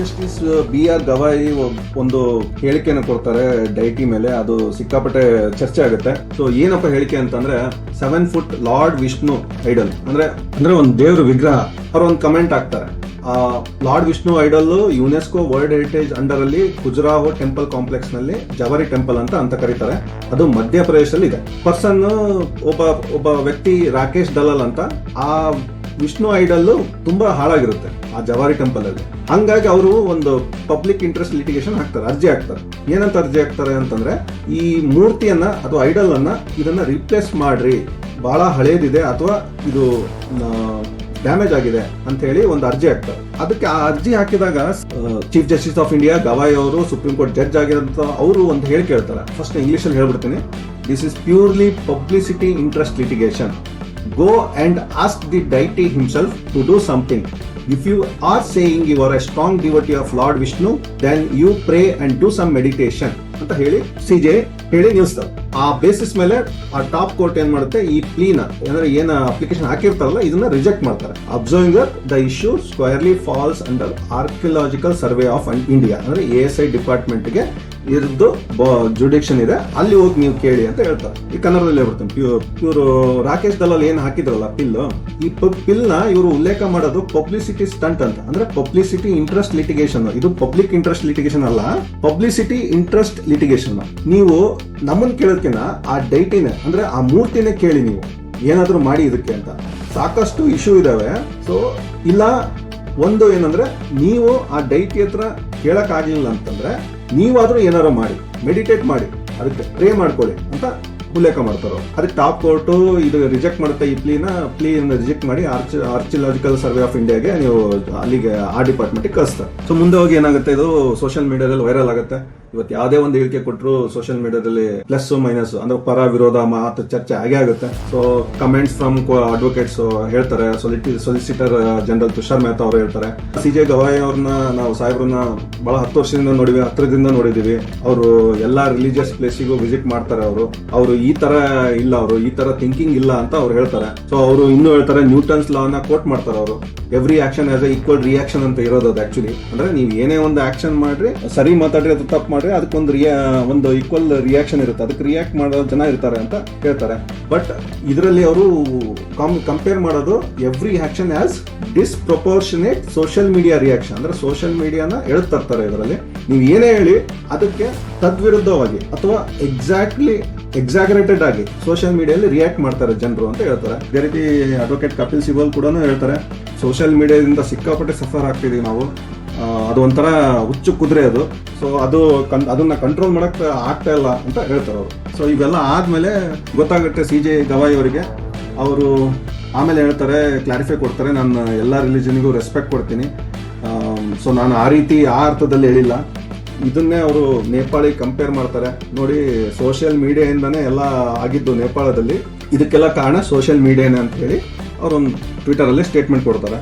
Justice B R Gavai ಒಂದು ಹೇಳಿಕೆಯನ್ನು ಕೊಡ್ತಾರೆ ಡೈಟಿ ಮೇಲೆ. ಅದು ಸಿಕ್ಕಾಪಟ್ಟೆ ಚರ್ಚೆ ಆಗುತ್ತೆ. ಸೊ ಏನಪ್ಪ ಹೇಳಿಕೆ ಅಂತಂದ್ರೆ seven foot Lord Vishnu idol ಅಂದ್ರೆ ಅಂದ್ರೆ ಒಂದು ದೇವ್ರ ವಿಗ್ರಹ. ಅವ್ರು ಒಂದು ಕಮೆಂಟ್ ಹಾಕ್ತಾರೆ. ಆ Lord Vishnu idol UNESCO world heritage under ಅಲ್ಲಿ ಖುಜುರಾಹೋ ಟೆಂಪಲ್ ಕಾಂಪ್ಲೆಕ್ಸ್ನಲ್ಲಿ ಜವರಿ ಟೆಂಪಲ್ ಅಂತ ಅಂತ ಕರೀತಾರೆ. ಅದು ಮಧ್ಯಪ್ರದೇಶದಲ್ಲಿ ಇದೆ. ಪರ್ಸನ್ ಒಬ್ಬ ಒಬ್ಬ ವ್ಯಕ್ತಿ ರಾಕೇಶ್ ದಲಾಲ್ ಅಂತ, ಆ ವಿಷ್ಣು ಐಡಲ್ ತುಂಬಾ ಹಾಳಾಗಿರುತ್ತೆ ಆ ಜವಾರಿ ಟೆಂಪಲ್ ಅಲ್ಲಿ ಹಂಗಾಗಿ ಅವರು ಒಂದು ಪಬ್ಲಿಕ್ ಇಂಟ್ರೆಸ್ಟ್ ಲಿಟಿಗೇಷನ್ ಹಾಕ್ತಾರೆ, ಅರ್ಜಿ ಹಾಕ್ತಾರೆ. ಏನಂತ ಅರ್ಜಿ ಹಾಕ್ತಾರೆ ಅಂತಂದ್ರೆ, ಈ ಮೂರ್ತಿಯನ್ನ ಅಥವಾ ಐಡಲ್ ಅನ್ನ ಇದನ್ನ ರಿಪ್ಲೇಸ್ ಮಾಡ್ರಿ. ಬಹಳ ಹಳೇದಿದೆ ಅಥವಾ ಇದು ಡ್ಯಾಮೇಜ್ ಆಗಿದೆ ಅಂತ ಹೇಳಿ ಒಂದು ಅರ್ಜಿ ಹಾಕ್ತಾರೆ. ಅದಕ್ಕೆ ಆ ಅರ್ಜಿ ಹಾಕಿದಾಗ chief justice of India Gavai ಅವರು ಸುಪ್ರೀಂ ಕೋರ್ಟ್ ಜಡ್ಜ್ ಆಗಿರೋಂಥ ಅವರು ಒಂದು ಹೇಳಿ ಕೇಳ್ತಾರೆ. ಫಸ್ಟ್ ಇಂಗ್ಲಿಷ್ ಅಲ್ಲಿ ಹೇಳ್ಬಿಡ್ತೀನಿ. This is purely publicity interest litigation go and ask the deity himself to do something. If you are saying you are a strong devotee of Lord Vishnu, then you pray and do some meditation. ಅಂತ ಹೇಳಿ C J ಹೇಳಿ ನಿಲ್ಲಿಸ್ತಾರೆ ಆ basis ಮೇಲೆ ಆ top court ಏನ್ ಮಾಡುತ್ತೆ? ಈ ಪ್ಲೀನ ಅಂದ್ರೆ ಏನ ಅಪ್ಲಿಕೇಶನ್ ಹಾಕಿರ್ತಾರಲ್ಲ, ಇದನ್ನ ರಿಜೆಕ್ಟ್ ಮಾಡ್ತಾರೆ. Observing the issue squarely falls under Archaeological Survey of India ಅಂದ್ರೆ ಎ ಎಸ್ ಐ ಡಿಪಾರ್ಟ್ಮೆಂಟ್ಗೆ ಇರ್ದು ಜುಡಿಕ್ಷನ್ ಇದೆ. ಅಲ್ಲಿ ಹೋಗಿ ನೀವು ಕೇಳಿ ಅಂತ ಹೇಳ್ತಾರೆ. ಈ ಕನ್ನಡದಲ್ಲಿ ಬರ್ತೀನಿ. ಪ್ಯೂರ್ ಇವರು ರಾಕೇಶ್ ದಲ್ಲಲ್ಲಿ ಏನ್ ಹಾಕಿದ್ರಲ್ಲ ಪಿಲ್ ಈ ಪಿಲ್ನ ಇವರು ಉಲ್ಲೇಖ ಮಾಡೋದು ಪಬ್ಲಿಸಿಟಿ ಸ್ಟಂಟ್ ಅಂತ. ಅಂದ್ರೆ ಪಬ್ಲಿಸಿಟಿ ಇಂಟ್ರೆಸ್ಟ್ ಲಿಟಿಗೇಷನ್ ಇದು ಪಬ್ಲಿಕ್ ಇಂಟ್ರೆಸ್ಟ್ ಲಿಟಿಗೇಷನ್ ಅಲ್ಲ ಪಬ್ಲಿಸಿಟಿ ಇಂಟ್ರೆಸ್ಟ್ ಲಿಟಿಗೇಷನ್ ನೀವು ನಮ್ಮನ್ನ ಕೇಳೋದಕ್ಕಿಂತ ಆ ಡೈಟಿನ, ಅಂದ್ರೆ ಆ ಮೂರ್ತಿನೇ ಕೇಳಿ ನೀವು, ಏನಾದರೂ ಮಾಡಿ ಇದಕ್ಕೆ ಅಂತ. ಸಾಕಷ್ಟು ಇಶ್ಯೂ ಇದ್ದಾವೆ ಸೊ ಇಲ್ಲ, ಒಂದು ಏನಂದ್ರೆ, ನೀವು ಆ ಡೈಟಿ ಹತ್ರ ಕೇಳಕ್ ಅಂತಂದರೆ, ನೀವಾದರೂ ನೀವಾದ್ರೂ ಏನಾರು ಮಾಡಿ, ಮೆಡಿಟೇಟ್ ಮಾಡಿ, ಅದಕ್ಕೆ ಪ್ರೇ ಮಾಡ್ಕೊಳ್ಳಿ ಅಂತ ಉಲ್ಲೇಖ ಮಾಡ್ತಾರೆ ಅದಕ್ಕೆ ಟಾಪ್ ಕೋರ್ಟು ಇದು ರಿಜೆಕ್ಟ್ ಮಾಡುತ್ತೆ ಈ ಪ್ಲೀನ ಪ್ಲೀನ ರಿಜೆಕ್ಟ್ ಮಾಡಿ ಆರ್ಚ್ ಆರ್ಚಿಯಲಾಜಿಕಲ್ ಸರ್ವೆ ಆಫ್ ಇಂಡಿಯಾಗೆ ನೀವು ಅಲ್ಲಿಗೆ ಆ ಡಿಪಾರ್ಟ್ಮೆಂಟಿಗೆ ಕಳಿಸ್ತಾರೆ. ಸೊ ಮುಂದೆ ಹೋಗಿ ಏನಾಗುತ್ತೆ ಇದು ಸೋಷಿಯಲ್ ಮೀಡಿಯಾದಲ್ಲಿ ವೈರಲ್ ಆಗುತ್ತೆ? ಇವತ್ತು ಯಾವುದೇ ಒಂದು ಹೇಳಿಕೆ ಕೊಟ್ಟರು ಸೋಷಿಯಲ್ ಮೀಡಿಯಾದಲ್ಲಿ ಪ್ಲಸ್ ಮೈನಸ್ ಅಂದ್ರೆ ಪರ ವಿರೋಧ ಮಾತು ಚರ್ಚೆ ಆಗೇ ಆಗುತ್ತೆ. ಸೊ ಕಮೆಂಟ್ಸ್ ಫ್ರಮ್ ಅಡ್ವೊಕೇಟ್ಸ್ ಹೇಳ್ತಾರೆ. ಸೊಲಿಸಿಟರ್ ಜನರಲ್ ತುಷಾರ್ ಮೆಹ್ತಾ ಅವರು ಹೇಳ್ತಾರೆ. ಸಿ ಜೆ ಗವಾಯಿ ಅವ್ರನ್ನ ನಾವು ಸಾಹೇಬ್ರನ್ನ ಬಹಳ ಹತ್ತು ವರ್ಷದಿಂದ ನೋಡಿವಿ ಹತ್ತಿರದಿಂದ ನೋಡಿದೀವಿ ಅವರು ಎಲ್ಲಾ ರಿಲಿಜಿಯಸ್ ಪ್ಲೇಸಿಗೂ ವಿಸಿಟ್ ಮಾಡ್ತಾರೆ ಅವರು. ಅವರು ಈ ತರ ಇಲ್ಲ ಅವರು, ಈ ತರ ಥಿಂಕಿಂಗ್ ಇಲ್ಲ ಅಂತ ಅವ್ರು ಹೇಳ್ತಾರೆ. ಸೊ ಅವರು ಇನ್ನೂ ಹೇಳ್ತಾರೆ ನ್ಯೂಟನ್ಸ್ ಲಾನ ಕೋಟ್ ಮಾಡ್ತಾರೆ ಅವರು. Every action as a equal reaction ಅಂತ ಇರೋದು ಅದು ಆಕ್ಚುಲಿ ಅಂದ್ರೆ ನೀವು ಏನೇ ಒಂದು ಆಕ್ಷನ್ ಮಾಡ್ರಿ, ಸರಿ ಮಾತಾಡ್ರಿ ಅದು ತಪ್ಪು ಮಾಡ್ರಿ ಅದಕ್ಕೊಂದು ರಿಯಾ, ಒಂದು ಈಕ್ವಲ್ ರಿಯಾಕ್ಷನ್ ಇರುತ್ತೆ. ಅದಕ್ಕೆ ರಿಯಾಕ್ಟ್ ಮಾಡೋ ಜನ ಇರ್ತಾರೆ ಅಂತ ಹೇಳ್ತಾರೆ. ಬಟ್ ಇದರಲ್ಲಿ ಅವರು ಕಂಪೇರ್ ಮಾಡೋದು every action as disproportionate social media reaction ಅಂದ್ರೆ ಸೋಷಿಯಲ್ ಮೀಡಿಯಾನ ಎಳ್ದು ತರ್ತಾರೆ ಇದರಲ್ಲಿ. ನೀವು ಏನೇ ಹೇಳಿ ಅದಕ್ಕೆ ತದ್ವಿರುದ್ಧವಾಗಿ ಅಥವಾ ಎಕ್ಸಾಕ್ಟ್ಲಿ ಎಕ್ಸಾಗರೇಟೆಡ್ ಆಗಿ ಸೋಷಿಯಲ್ ಮೀಡಿಯಲ್ಲಿ ರಿಯಾಕ್ಟ್ ಮಾಡ್ತಾರೆ ಜನರು ಅಂತ ಹೇಳ್ತಾರೆ. ಅದೇ ರೀತಿ ಅಡ್ವೊಕೇಟ್ ಕಪಿಲ್ ಸಿಬಲ್ ಕೂಡ ಹೇಳ್ತಾರೆ. ಸೋಷಿಯಲ್ ಮೀಡಿಯಾದಿಂದ ಸಿಕ್ಕಾಪಟ್ಟೆ ಸಫರ್ ಆಗ್ತಿದೀವಿ ನಾವು. ಅದು ಒಂಥರ ಹುಚ್ಚು ಕುದುರೆ ಅದು. ಸೊ ಅದು ಕನ್, ಅದನ್ನ ಕಂಟ್ರೋಲ್ ಮಾಡಕ್ಕೆ ಆಗ್ತಾ ಇಲ್ಲ ಅಂತ ಹೇಳ್ತಾರೆ ಅವರು. ಸೊ ಇವೆಲ್ಲ ಆದಮೇಲೆ ಗೊತ್ತಾಗುತ್ತೆ ಸಿ ಜೆ ಗವಾಯಿ ಅವರಿಗೆ. ಅವರು ಆಮೇಲೆ ಹೇಳ್ತಾರೆ ಕ್ಲಾರಿಫೈ ಕೊಡ್ತಾರೆ, ನಾನು ಎಲ್ಲ ರಿಲಿಜನ್ಗೂ ರೆಸ್ಪೆಕ್ಟ್ ಕೊಡ್ತೀನಿ. ಸೊ ನಾನು ಆ ರೀತಿ, ಆ ಅರ್ಥದಲ್ಲಿ ಹೇಳಿಲ್ಲ. ಇದನ್ನೇ ಅವರು ನೇಪಾಳಿ ಕಂಪೇರ್ ಮಾಡ್ತಾರೆ. ನೋಡಿ ಸೋಷಿಯಲ್ ಮೀಡಿಯಾಯಿಂದನೇ ಎಲ್ಲ ಆಗಿದ್ದು ನೇಪಾಳದಲ್ಲಿ. ಇದಕ್ಕೆಲ್ಲ ಕಾರಣ ಸೋಷಿಯಲ್ ಮೀಡಿಯಾನೇ ಅಂತ ಹೇಳಿ ಅವರೊಂದು ಟ್ವಿಟರಲ್ಲಿ ಸ್ಟೇಟ್ಮೆಂಟ್ ಕೊಡ್ತಾರೆ.